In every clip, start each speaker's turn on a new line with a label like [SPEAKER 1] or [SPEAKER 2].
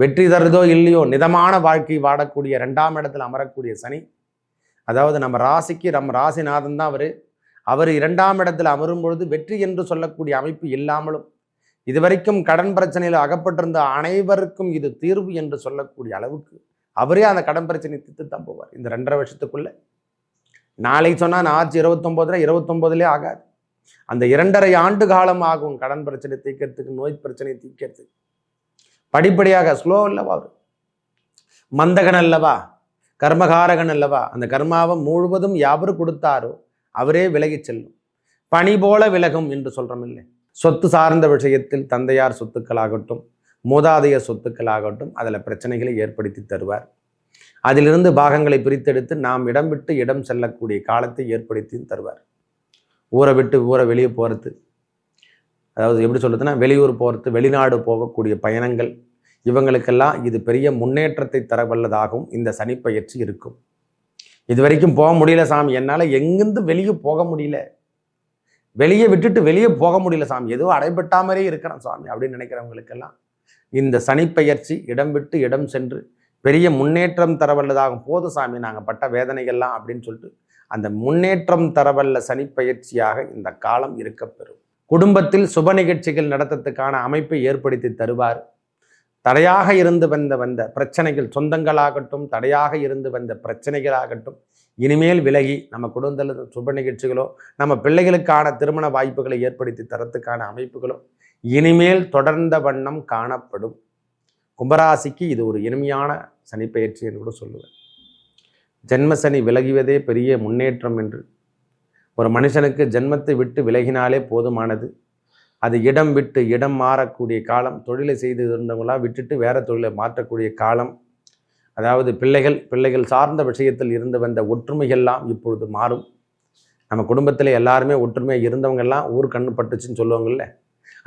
[SPEAKER 1] வெற்றி தருதோ இல்லையோ நிதமான வாழ்க்கை வாடக்கூடிய ரெண்டாம் இடத்துல அமரக்கூடிய சனி. அதாவது நம்ம ராசிக்கு நம்ம ராசிநாதன் தான் அவர். அவர் இரண்டாம் இடத்துல அமரும் பொழுது வெற்றி என்று சொல்லக்கூடிய அமைப்பு இல்லாமலும் இதுவரைக்கும் கடன் பிரச்சனையில் அகப்பட்டிருந்த அனைவருக்கும் இது தீர்வு என்று சொல்லக்கூடிய அளவுக்கு அவரே அந்த கடன் பிரச்சனை தீர்த்து தான் போவார். இந்த ரெண்டரை வருஷத்துக்குள்ள. நாளை சொன்னால் நான் ஆச்சு இருபத்தொம்போதுல இருபத்தொம்போதுலேயே ஆகாது. அந்த இரண்டரை ஆண்டு காலம் ஆகும் கடன் பிரச்சனை தீர்க்கறதுக்கு நோய் பிரச்சனை தீர்க்கிறதுக்கு. படிப்படியாக ஸ்லோ அல்லவா அவர் மந்தகன் அல்லவா? கர்மகாரகன் அல்லவா? அந்த கர்மாவை முழுவதும் யாவர் கொடுத்தாரோ அவரே விலகிச் செல்லும். பனி போல விலகும் என்று சொல்கிறோம் இல்லை சொத்து சார்ந்த விஷயத்தில் தந்தையார் சொத்துக்களாகட்டும் மூதாதைய சொத்துக்களாகட்டும் அதில் பிரச்சனைகளை ஏற்படுத்தி தருவார். அதிலிருந்து பாகங்களை பிரித்தெடுத்து நாம் இடம் விட்டு இடம் செல்லக்கூடிய காலத்தை ஏற்படுத்தி தருவார். ஊரை விட்டு ஊரை வெளியே போகிறது அதாவது எப்படி சொல்றதுன்னா வெளியூர் போகிறது வெளிநாடு போகக்கூடிய பயணங்கள் இவங்களுக்கெல்லாம் இது பெரிய முன்னேற்றத்தை தரவல்லதாகவும் இந்த சனிப்பயிற்சி இருக்கும். இது வரைக்கும் போக முடியல சாமி. என்னால் எங்கேருந்து வெளியே போக முடியல? வெளியே விட்டுட்டு வெளியே போக முடியல சாமி. எதுவும் அடைபட்டா மாதிரியே இருக்கணும் சாமி அப்படின்னு நினைக்கிறவங்களுக்கெல்லாம் இந்த சனிப்பெயர்ச்சி இடம் விட்டு இடம் சென்று பெரிய முன்னேற்றம் தரவல்லதாகும். போது சாமி நாங்கள் பட்ட வேதனைகள்லாம் அப்படின்னு சொல்லிட்டு அந்த முன்னேற்றம் தரவல்ல சனிப்பயிற்சியாக இந்த காலம் இருக்கப்பெறும். குடும்பத்தில் சுப நிகழ்ச்சிகள் நடத்தத்துக்கான அமைப்பை ஏற்படுத்தி தருவார். தடையாக இருந்து வந்த வந்த பிரச்சனைகள் சொந்தங்களாகட்டும் தடையாக இருந்து வந்த பிரச்சனைகளாகட்டும் இனிமேல் விலகி நம்ம குடும்பத்தில் சுப நிகழ்ச்சிகளோ நம்ம பிள்ளைகளுக்கான திருமண வாய்ப்புகளை ஏற்படுத்தி தரத்துக்கான அமைப்புகளோ இனிமேல் தொடர்ந்த வண்ணம் காணப்படும். கும்பராசிக்கு இது ஒரு இனிமையான சனிப்பெயர்ச்சி என்று கூட சொல்லுவேன். ஜென்ம சனி விலகுவதே பெரிய முன்னேற்றம் என்று ஒரு மனுஷனுக்கு ஜென்மத்தை விட்டு விலகினாலே போதுமானது. அது இடம் விட்டு இடம் மாறக்கூடிய காலம் தொழிலை செய்து இருந்தவங்களாம் விட்டுட்டு வேற தொழிலை மாற்றக்கூடிய காலம். அதாவது பிள்ளைகள் பிள்ளைகள் சார்ந்த விஷயத்தில் இருந்து வந்த ஒற்றுமைகள்லாம் இப்பொழுது மாறும். நம்ம குடும்பத்தில் எல்லாருமே ஒற்றுமையாக இருந்தவங்கெல்லாம் ஊர் கண்ணு பட்டுச்சுன்னு சொல்லுவாங்கல்ல.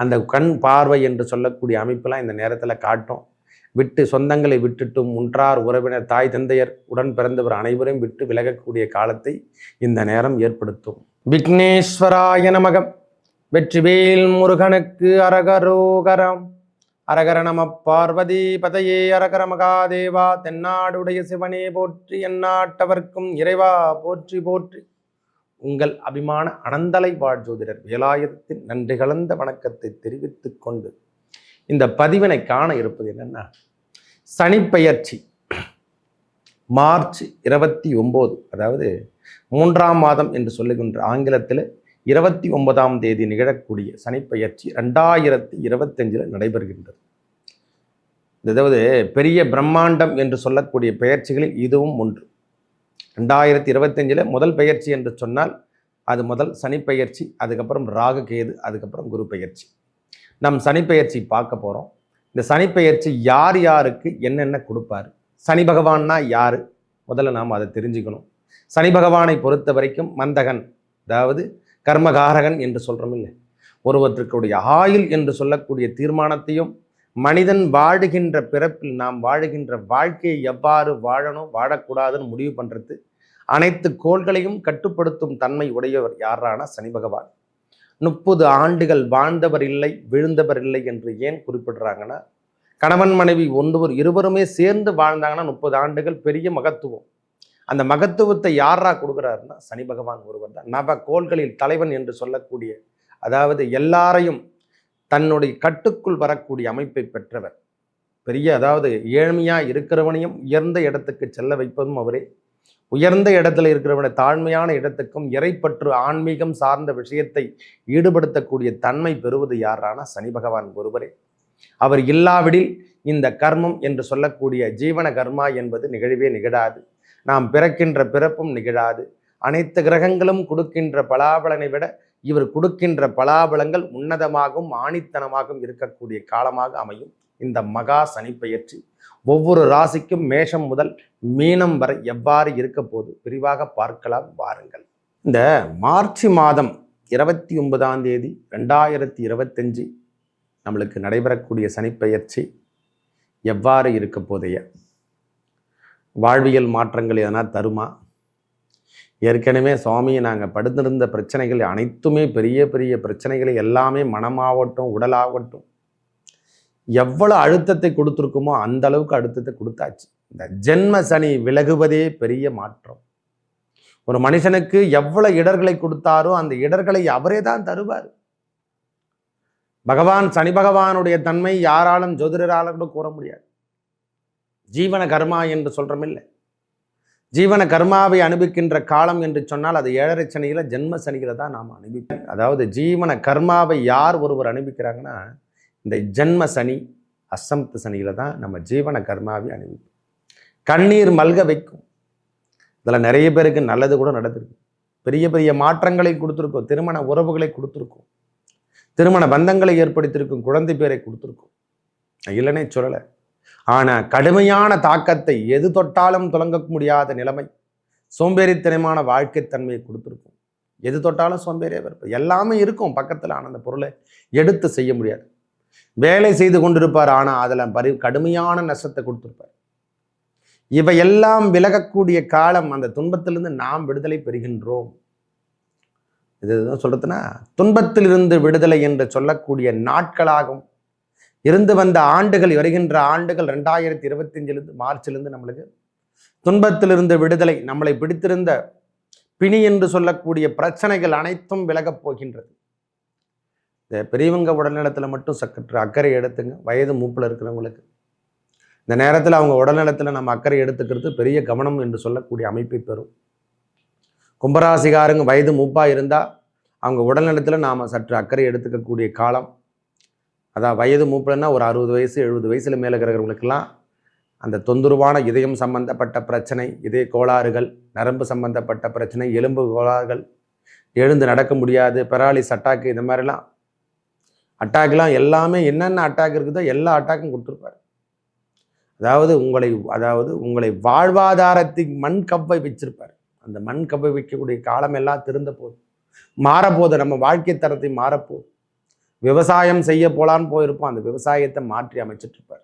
[SPEAKER 1] அந்த கண் பார்வை என்று சொல்லக்கூடிய அமைப்பெல்லாம் இந்த நேரத்தில் காட்டும். விட்டு சொந்தங்களை விட்டுட்டும் உன்றார் உறவினர் தாய் தந்தையர் உடன் பிறந்தவர் அனைவரையும் விட்டு விலகக்கூடிய காலத்தை இந்த நேரம் ஏற்படுத்தும். விக்னேஸ்வராய நமகம். வெற்றிவேல் முருகனுக்கு அரகரோகரம். அரகர நம பார்வதி பதையே அரகர மகாதேவா தென்னாடுடைய சிவனே போற்றி எந்நாட்டவர்க்கும் இறைவா போற்றி போற்றி. உங்கள் அபிமான அனந்தலை வாழ் ஜோதிடர் வேலாயத்தின் நன்றி கலந்த வணக்கத்தை தெரிவித்துக் கொண்டு இந்த பதிவினை காண இருப்பது என்னென்னா சனிப்பெயர்ச்சி மார்ச் இருபத்தி ஒம்பது அதாவது மூன்றாம் மாதம் என்று சொல்லுகின்ற ஆங்கிலத்தில் இருபத்தி ஒன்பதாம் தேதி நிகழக்கூடிய சனிப்பெயர்ச்சி ரெண்டாயிரத்தி இருபத்தஞ்சில் நடைபெறுகின்றது. அதாவது பெரிய பிரம்மாண்டம் என்று சொல்லக்கூடிய பெயர்ச்சிகளில் இதுவும் ஒன்று. ரெண்டாயிரத்தி இருபத்தஞ்சில் முதல் பெயர்ச்சி என்று சொன்னால் அது முதல் சனிப்பெயர்ச்சி அதுக்கப்புறம் ராகு கேது அதுக்கப்புறம் குரு பெயர்ச்சி. நம் சனிப்பெயர்ச்சி பார்க்க போகிறோம் இந்த சனிப்பெயர்ச்சி யார் யாருக்கு என்னென்ன கொடுப்பார்? சனி பகவான்னா யார்? முதல்ல நாம் அதை தெரிஞ்சுக்கணும். சனி பகவானை பொறுத்த வரைக்கும் மந்தகன் அதாவது கர்மகாரகன் என்று சொல்கிறோம் இல்லை ஒருவற்றுக்குடைய ஆயுள் என்று சொல்லக்கூடிய தீர்மானத்தையும் மனிதன் வாழுகின்ற பிறப்பில் நாம் வாழுகின்ற வாழ்க்கையை எவ்வாறு வாழணும் வாழக்கூடாதுன்னு முடிவு பண்ணுறது அனைத்து கோள்களையும் கட்டுப்படுத்தும் தன்மை உடையவர் யாரான சனி பகவான். முப்பது ஆண்டுகள் வாழ்ந்தவர் இல்லை விழுந்தவர் இல்லை என்று ஏன் குறிப்பிடுறாங்கன்னா கணவன் மனைவி ஒன்றுவர் இருவருமே சேர்ந்து வாழ்ந்தாங்கன்னா முப்பது ஆண்டுகள் பெரிய மகத்துவம். அந்த மகத்துவத்தை யாரா கொடுக்குறாருன்னா சனி பகவான் ஒருவர் தான். நவ கோள்களில் தலைவன் என்று சொல்லக்கூடிய அதாவது எல்லாரையும் தன்னுடைய கட்டுக்குள் வரக்கூடிய அமைப்பை பெற்றவர். பெரிய அதாவது ஏழ்மையாக இருக்கிறவனையும் உயர்ந்த இடத்துக்கு செல்ல வைப்பதும் அவரே. உயர்ந்த இடத்துல இருக்கிறவனை தாழ்மையான இடத்துக்கும் இறைப்பற்று ஆன்மீகம் சார்ந்த விஷயத்தை ஈடுபடுத்தக்கூடிய தன்மை பெறுவது யாரான சனி பகவான் ஒருவரே. அவர் இல்லாவிடில் இந்த கர்மம் என்று சொல்லக்கூடிய ஜீவன கர்மா என்பது நிகழவே நிகழாது. நாம் பிறக்கின்ற பிறப்பும் நிகழாது. அனைத்து கிரகங்களும் கொடுக்கின்ற பலாபலனை விட இவர் கொடுக்கின்ற பலாபலங்கள் உன்னதமாகவும் ஆணித்தனமாகவும் இருக்கக்கூடிய காலமாக அமையும். இந்த மகா சனிப்பெயர்ச்சி ஒவ்வொரு ராசிக்கும் மேஷம் முதல் மீனம் வரை எவ்வாறு இருக்க போது விரிவாக பார்க்கலாம் வாருங்கள். இந்த மார்ச் மாதம் இருபத்தி ஒன்பதாம் தேதி ரெண்டாயிரத்தி இருபத்தஞ்சு நம்மளுக்கு நடைபெறக்கூடிய சனிப்பெயர்ச்சி எவ்வாறு இருக்க போதைய வாழ்வியல் மாற்றங்கள் எதனா தருமா? ஏற்கனவே சுவாமியை நாங்கள் படுத்திருந்த பிரச்சனைகள் அனைத்துமே பெரிய பெரிய பிரச்சனைகளை எல்லாமே மனமாகட்டும் உடலாகட்டும் எவ்வளோ அழுத்தத்தை கொடுத்துருக்குமோ அந்த அளவுக்கு அழுத்தத்தை கொடுத்தாச்சு. இந்த ஜென்ம சனி விலகுவதே பெரிய மாற்றம். ஒரு மனுஷனுக்கு எவ்வளவு இடர்களை கொடுத்தாரோ அந்த இடர்களை அவரே தான் தருவார். பகவான் சனி பகவானுடைய தன்மை யாராலும் ஜோதிடராலும் கூட கூற முடியாது. ஜீவன கர்மா என்று சொல்றோமில்லை ஜீவன கர்மாவை அனுபவிக்கின்ற காலம் என்று சொன்னால் அது ஏழரை சனியில் ஜென்ம சனியில் தான் நாம் அனுபவிப்போம். அதாவது ஜீவன கர்மாவை யார் ஒருவர் அனுபவிக்கிறாங்கன்னா இந்த ஜென்ம சனி அசம்த சனியில் தான் நம்ம ஜீவன கர்மாவை அனுபவிப்போம் கண்ணீர் மல்க வைக்கும். இதில் நிறைய பேருக்கு நல்லது கூட நடந்திருக்கு. பெரிய பெரிய மாற்றங்களை கொடுத்துருக்கோம். திருமண உறவுகளை கொடுத்துருக்கோம். திருமண பந்தங்களை ஏற்படுத்தியிருக்கும். குழந்தை பேரை கொடுத்துருக்கோம். இல்லைன்னே சொல்லலை. ஆனால் கடுமையான தாக்கத்தை எது தொட்டாலும் தொடங்க முடியாத நிலைமை சோம்பேறித்தனமான வாழ்க்கை தன்மையை கொடுத்துருக்கும். எது தொட்டாலும் சோம்பேறியாக இருப்பார் எல்லாமே இருக்கும். பக்கத்தில் ஆனால் அந்த பொருளை எடுத்து செய்ய முடியாது. வேலை செய்து கொண்டிருப்பார் ஆனால் அதில் பரி கடுமையான நஷ்டத்தை கொடுத்துருப்பார். இவையெல்லாம் விலகக்கூடிய காலம் அந்த துன்பத்திலிருந்து நாம் விடுதலை பெறுகின்றோம். இது எதுவும் சொல்றதுன்னா துன்பத்திலிருந்து விடுதலை என்று சொல்லக்கூடிய நாட்களாகும். இருந்து வந்த ஆண்டுகள் வருகின்ற ஆண்டுகள் ரெண்டாயிரத்தி இருபத்தஞ்சிலிருந்து மார்ச்சிலிருந்து நம்மளுக்கு துன்பத்திலிருந்து விடுதலை நம்மளை பிடித்திருந்த பிணி என்று சொல்லக்கூடிய பிரச்சனைகள் அனைத்தும் விலகப் போகின்றது. இந்த பெரியவங்க உடல்நலத்தில் மட்டும் சற்று அக்கறை எடுத்துங்க. வயது மூப்பில் இருக்கிறவங்களுக்கு. இந்த நேரத்தில் அவங்க உடல்நலத்தில் நம்ம அக்கறை எடுத்துக்கிறது பெரிய கவனம் என்று சொல்லக்கூடிய அமைப்பை பெறும். கும்பராசிகாரங்க வயது மூப்பாக இருந்தால் அவங்க உடல்நலத்தில் நாம் சற்று அக்கறை எடுத்துக்கக்கூடிய காலம். அதான் வயது மூப்பில்னா ஒரு அறுபது வயசு எழுபது வயசில் மேலே இருக்கிறவங்களுக்கெல்லாம் அந்த தொந்தரவான இதயம் சம்பந்தப்பட்ட பிரச்சனை இதய கோளாறுகள் நரம்பு சம்பந்தப்பட்ட பிரச்சனை எலும்பு கோளாறுகள் எழுந்து நடக்க முடியாது பெராலி சட்டாக்கு இந்த மாதிரிலாம் அட்டாக்லாம் எல்லாமே என்னென்ன அட்டாக் இருக்குதோ எல்லா அட்டாக்கும் கொடுத்துருப்பாரு. அதாவது உங்களை அதாவது உங்களை வாழ்வாதாரத்தின் மண் கவ்வை வச்சிருப்பார். அந்த மண் கவ்வை வைக்கக்கூடிய காலம் எல்லாம் திருந்த போகுது மாறப்போது நம்ம வாழ்க்கை தரத்தை மாறப்போகுது விவசாயம் செய்ய போலான்னு போயிருப்போம். அந்த விவசாயத்தை மாற்றி அமைச்சிட்ருப்பார்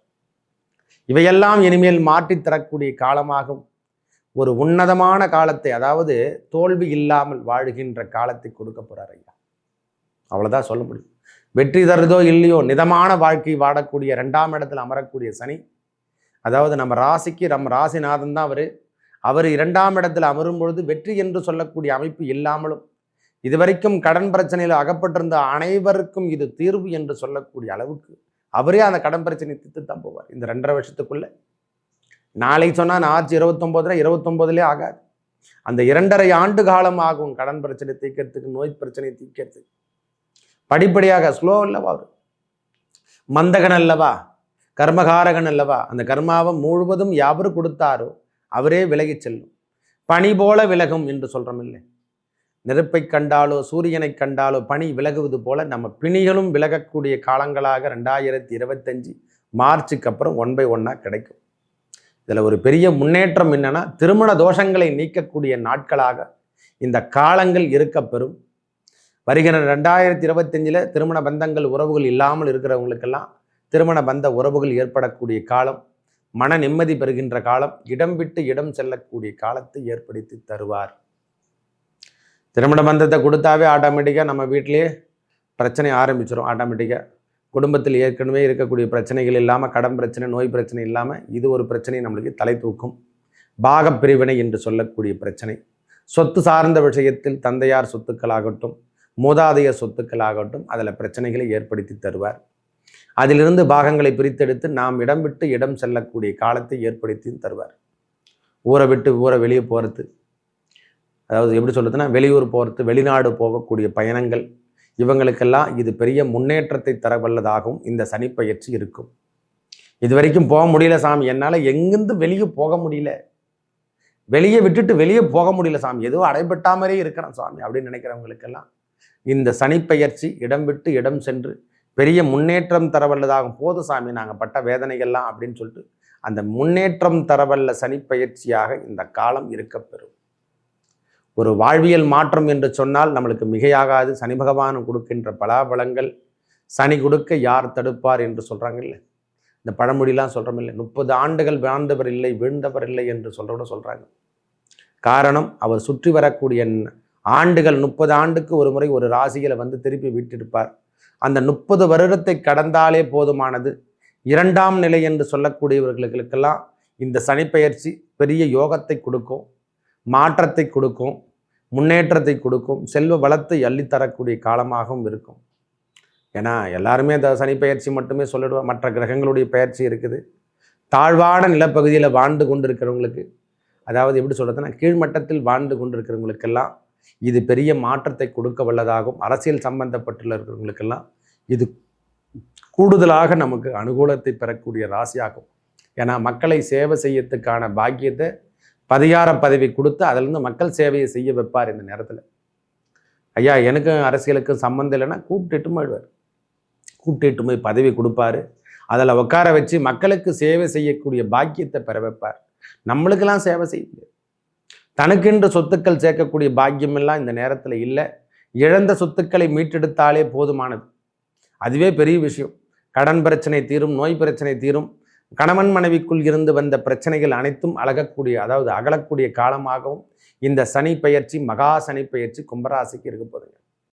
[SPEAKER 1] இவையெல்லாம் இனிமேல் மாற்றி தரக்கூடிய காலமாகும். ஒரு உன்னதமான காலத்தை அதாவது தோல்வி இல்லாமல் வாழுகின்ற காலத்தை கொடுக்க போகிறார் ஐயா. அவ்வளோதான் சொல்ல முடியும். வெற்றி தருதோ இல்லையோ நிதமான வாழ்க்கை வாடக்கூடிய ரெண்டாம் இடத்துல அமரக்கூடிய சனி. அதாவது நம்ம ராசிக்கு நம்ம ராசிநாதன் தான் அவர். அவர் இரண்டாம் இடத்தில் அமரும் பொழுது வெற்றி என்று சொல்லக்கூடிய அமைப்பு இல்லாமலும் இதுவரைக்கும் கடன் பிரச்சனையில் அகப்பட்டிருந்த அனைவருக்கும் இது தீர்வு என்று சொல்லக்கூடிய அளவுக்கு அவரே அந்த கடன் பிரச்சனை தீர்த்து தான் போவார். இந்த ரெண்டரை வருஷத்துக்குள்ள. நாளை சொன்னால் மார்ச் இருபத்தொம்போதுல இருபத்தொம்போதுலே ஆகாது. அந்த இரண்டரை ஆண்டு காலம் ஆகும் கடன் பிரச்சனை தீர்க்கறதுக்கு நோய் பிரச்சனை தீர்க்கறதுக்கு. படிப்படியாக ஸ்லோ அல்லவா அவர் மந்தகன் அல்லவா? கர்மகாரகன் அல்லவா? அந்த கர்மாவை முழுவதும் யாவர் கொடுத்தாரோ அவரே விலகி செல்லும். பனி போல விலகும் என்று சொல்கிறோம் இல்லை நெருப்பை கண்டாலோ சூரியனை கண்டாலோ பனி விலகுவது போல நம்ம பிணிகளும் விலகக்கூடிய காலங்களாக ரெண்டாயிரத்தி இருபத்தஞ்சி மார்ச்சுக்கு அப்புறம் ஒன் பை ஒன்னாக கிடைக்கும். இதில் ஒரு பெரிய முன்னேற்றம் என்னன்னா திருமண தோஷங்களை நீக்கக்கூடிய நாட்களாக இந்த காலங்கள் இருக்கப்பெறும். வருகிற ரெண்டாயிரத்தி இருபத்தஞ்சில் திருமண பந்தங்கள் உறவுகள் இல்லாமல் இருக்கிறவங்களுக்கெல்லாம் திருமண பந்த உறவுகள் ஏற்படக்கூடிய காலம் மன நிம்மதி பெறுகின்ற காலம் இடம் விட்டு இடம் செல்லக்கூடிய காலத்தை ஏற்படுத்தி தருவார். திருமண பந்தத்தை கொடுத்தாவே ஆட்டோமேட்டிக்காக நம்ம வீட்டிலேயே பிரச்சனை ஆரம்பிச்சிடும் ஆட்டோமேட்டிக்காக குடும்பத்தில் ஏற்கனவே இருக்கக்கூடிய பிரச்சனைகள் இல்லாமல் கடன் பிரச்சனை நோய் பிரச்சனை இல்லாமல் இது ஒரு பிரச்சனை நம்மளுக்கு தலை தூக்கும். பாகப் பிரிவினை என்று சொல்லக்கூடிய பிரச்சனை. சொத்து சார்ந்த விஷயத்தில் தந்தையார் சொத்துக்களாகட்டும் மூதாதைய சொத்துக்களாகட்டும் அதில் பிரச்சனைகளை ஏற்படுத்தி தருவார். அதிலிருந்து பாகங்களை பிரித்தெடுத்து நாம் இடம் விட்டு இடம் செல்லக்கூடிய காலத்தை ஏற்படுத்தி தருவார். ஊரை விட்டு ஊரை வெளியே போகிறது அதாவது எப்படி சொல்கிறதுனா வெளியூர் போகிறது வெளிநாடு போகக்கூடிய பயணங்கள் இவங்களுக்கெல்லாம் இது பெரிய முன்னேற்றத்தை தரவல்லதாகவும் இந்த சனிப்பயிற்சி இருக்கும். இது வரைக்கும் போக முடியல சாமி என்னால் எங்கேருந்து வெளியே போக முடியல? வெளியே விட்டுட்டு வெளியே போக முடியல சாமி எதுவும் அடைபட்டா மாதிரியே இருக்கிறேன் சாமி அப்படின்னு நினைக்கிறவங்களுக்கெல்லாம் இந்த சனிப்பெயர்ச்சி இடம் விட்டு இடம் சென்று பெரிய முன்னேற்றம் தரவல்லதாகும். போது சாமி நாங்கள் பட்ட வேதனைகள்லாம் அப்படின்னு சொல்லிட்டு அந்த முன்னேற்றம் தரவல்ல சனிப்பெயர்ச்சியாக இந்த காலம் இருக்கப்பெறும். ஒரு வாழ்வியல் மாற்றம் என்று சொன்னால் நம்மளுக்கு மிகையாகாது. சனி பகவான் கொடுக்கின்ற பலாபலங்கள் சனி கொடுக்க யார் தடுப்பார் என்று சொல்கிறாங்கல்ல இந்த பழமொழிலாம் சொல்கிறோம் இல்லை? முப்பது ஆண்டுகள் வாழ்ந்தவர் இல்லை வீழ்ந்தவர் இல்லை என்று சொல்கிறோட சொல்கிறாங்க காரணம் அவர் சுற்றி வரக்கூடிய ஆண்டுகள் முப்பது ஆண்டுக்கு ஒரு முறை ஒரு ராசிகளை வந்து திருப்பி விட்டிருப்பார். அந்த முப்பது வருடத்தை கடந்தாலே போதுமானது. இரண்டாம் நிலை என்று சொல்லக்கூடியவர்களுக்கெல்லாம் இந்த சனிப்பெயர்ச்சி பெரிய யோகத்தை கொடுக்கும் மாற்றத்தை கொடுக்கும் முன்னேற்றத்தை கொடுக்கும் செல்வ வளத்தை அள்ளித்தரக்கூடிய காலமாகவும் இருக்கும். ஏன்னா எல்லாருமே அந்த சனிப்பெயர்ச்சி மட்டுமே சொல்லிடுவோம் மற்ற கிரகங்களுடைய பயிற்சி இருக்குது. தாழ்வான நிலப்பகுதியில் வாழ்ந்து கொண்டிருக்கிறவங்களுக்கு அதாவது எப்படி சொல்கிறதுனா கீழ்மட்டத்தில் வாழ்ந்து கொண்டிருக்கிறவங்களுக்கெல்லாம் இது பெரிய மாற்றத்தை கொடுக்க வல்லதாகும். அரசியல் சம்பந்தப்பட்டுள்ள இருக்கிறவங்களுக்கெல்லாம் இது கூடுதலாக நமக்கு அனுகூலத்தை பெறக்கூடிய ராசியாகும். ஏன்னா மக்களை சேவை செய்யறதுக்கான பாக்கியத்தை பதிகார பதவி கொடுத்து அதிலிருந்து மக்கள் சேவையை செய்ய வைப்பார் இந்த நேரத்தில். ஐயா எனக்கும் அரசியலுக்கும் சம்மந்தம் இல்லைன்னா கூப்பிட்டுட்டு போயிடுவார். கூப்பிட்டுட்டு போய் பதவி கொடுப்பாரு. அதில் உட்கார வச்சு மக்களுக்கு சேவை செய்யக்கூடிய பாக்கியத்தை பெற வைப்பார். நம்மளுக்கெல்லாம் சேவை செய்ய தனக்கென்று சொத்துக்கள் சேர்க்கக்கூடிய பாக்கியமெல்லாம் இந்த நேரத்தில் இல்லை. இழந்த சொத்துக்களை மீட்டெடுத்தாலே போதுமானது. அதுவே பெரிய விஷயம். கடன் பிரச்சனை தீரும் நோய் பிரச்சனை தீரும். கணவன் மனைவிக்குள் இருந்து வந்த பிரச்சனைகள் அனைத்தும் அழகக்கூடிய அதாவது அகலக்கூடிய காலமாகவும் இந்த சனி பயிற்சி மகா சனி பயிற்சி கும்பராசிக்கு இருக்க போதுங்க